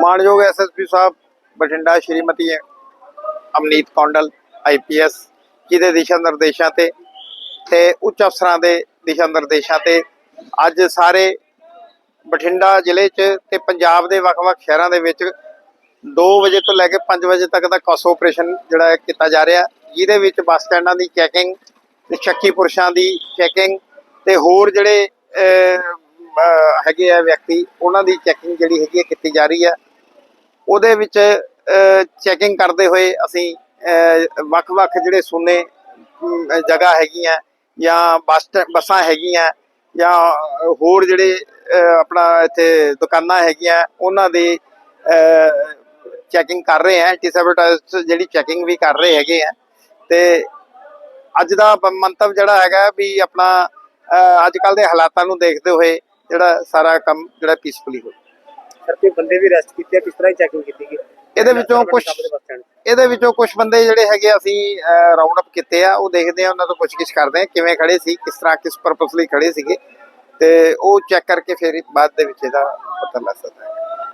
ਮਾਨਯੋਗ ਐਸਐਸਪੀ ਸਾਹਿਬ, ਬਠਿੰਡਾ ਸ਼੍ਰੀਮਤੀ ਅਮਨੀਤ ਕੌਂਡਲ ਆਈਪੀਐਸ ਜੀ ਦੇ ਦਿਸ਼ਾ ਨਿਰਦੇਸ਼ਾਂ ਤੇ ਤੇ ਉੱਚ ਅਫਸਰਾਂ ਦੇ ਦਿਸ਼ਾ ਨਿਰਦੇਸ਼ਾਂ ਤੇ ਅੱਜ ਸਾਰੇ ਬਠਿੰਡਾ ਜ਼ਿਲ੍ਹੇ 'ਚ ਤੇ ਪੰਜਾਬ ਦੇ ਵੱਖ-ਵੱਖ ਸ਼ਹਿਰਾਂ ਦੇ ਵਿੱਚ 2 ਵਜੇ ਤੋਂ ਲੈ ਕੇ 5 ਵਜੇ ਤੱਕ ਦਾ ਕਸ ਆਪਰੇਸ਼ਨ ਜਿਹੜਾ ਕੀਤਾ ਜਾ ਰਿਹਾ। ਜਿਹਦੇ ਵਿੱਚ ਬੱਸ ਸਟੈਂਡਾਂ ਦੀ ਚੈਕਿੰਗ ਤੇ ਸ਼ੱਕੀ ਪੁਰਸ਼ਾਂ ਦੀ ਚੈਕਿੰਗ ਤੇ ਹੋਰ ਜਿਹੜੇ ਹੈਗੇ ਆ ਵਿਅਕਤੀ, ਉਹਨਾਂ ਦੀ ਚੈਕਿੰਗ ਜਿਹੜੀ ਹੈਗੀ ਹੈ ਕੀਤੀ ਜਾ ਰਹੀ ਹੈ ਉਹਦੇ ਵਿੱਚ ਚੈਕਿੰਗ ਕਰਦੇ ਹੋਏ ਅਸੀਂ ਵੱਖ-ਵੱਖ ਜਿਹੜੇ ਸੋਨੇ ਜਗ੍ਹਾ ਹੈਗੀਆਂ, ਜਾਂ ਬੱਸ ਬੱਸਾਂ ਹੈਗੀਆਂ, ਜਾਂ ਹੋਰ ਜਿਹੜੇ ਆਪਣਾ ਇੱਥੇ ਦੁਕਾਨਾਂ ਹੈਗੀਆਂ, ਉਹਨਾਂ ਦੀ ਚੈਕਿੰਗ ਕਰ ਰਹੇ ਆ ਐਂਟੀਸੈਬਟਾਈਜ਼ ਜਿਹੜੀ ਚੈਕਿੰਗ ਵੀ ਕਰ ਰਹੇ ਹੈਗੇ ਆ। ਤੇ ਅੱਜ ਦਾ ਮੰਤਵ ਜਿਹੜਾ ਹੈਗਾ ਵੀ ਆਪਣਾ ਅੱਜ ਕੱਲ ਦੇ ਹਾਲਾਤਾਂ ਨੂੰ ਦੇਖਦੇ ਹੋਏ ਜਿਹੜਾ ਸਾਰਾ ਕੰਮ ਜਿਹੜਾ ਪੀਸਫੁਲੀ ਹੋਵੇ ਤੇ ਬੰਦੇ ਵੀ ਅਰੈਸਟ ਕੀਤੇ ਆ, ਕਿਸ ਤਰ੍ਹਾਂ ਚੈਕਿੰਗ ਕੀਤੀ ਗਈ? ਇਹਦੇ ਵਿੱਚੋਂ ਕੁਝ ਇਹਦੇ ਵਿੱਚੋਂ ਕੁਝ ਬੰਦੇ ਜਿਹੜੇ ਹੈਗੇ ਅਸੀਂ ਰਾਉਂਡ ਅਪ ਕੀਤੇ ਆ ਉਹ ਦੇਖਦੇ ਆ ਉਹਨਾਂ ਤੋਂ ਪੁੱਛਗਿੱਛ ਕਰਦੇ ਆ ਕਿਵੇਂ ਖੜੇ ਸੀ ਕਿਸ ਤਰ੍ਹਾਂ ਕਿਸ ਪਰਪਸ ਲਈ ਖੜੇ ਸੀਗੇ। ਤੇ ਉਹ ਚੈੱਕ ਕਰਕੇ ਫਿਰ ਬਾਅਦ ਦੇ ਵਿੱਚ ਇਹਦਾ ਪਤਾ ਲੱਗ ਸਕਦਾ ਹੈ।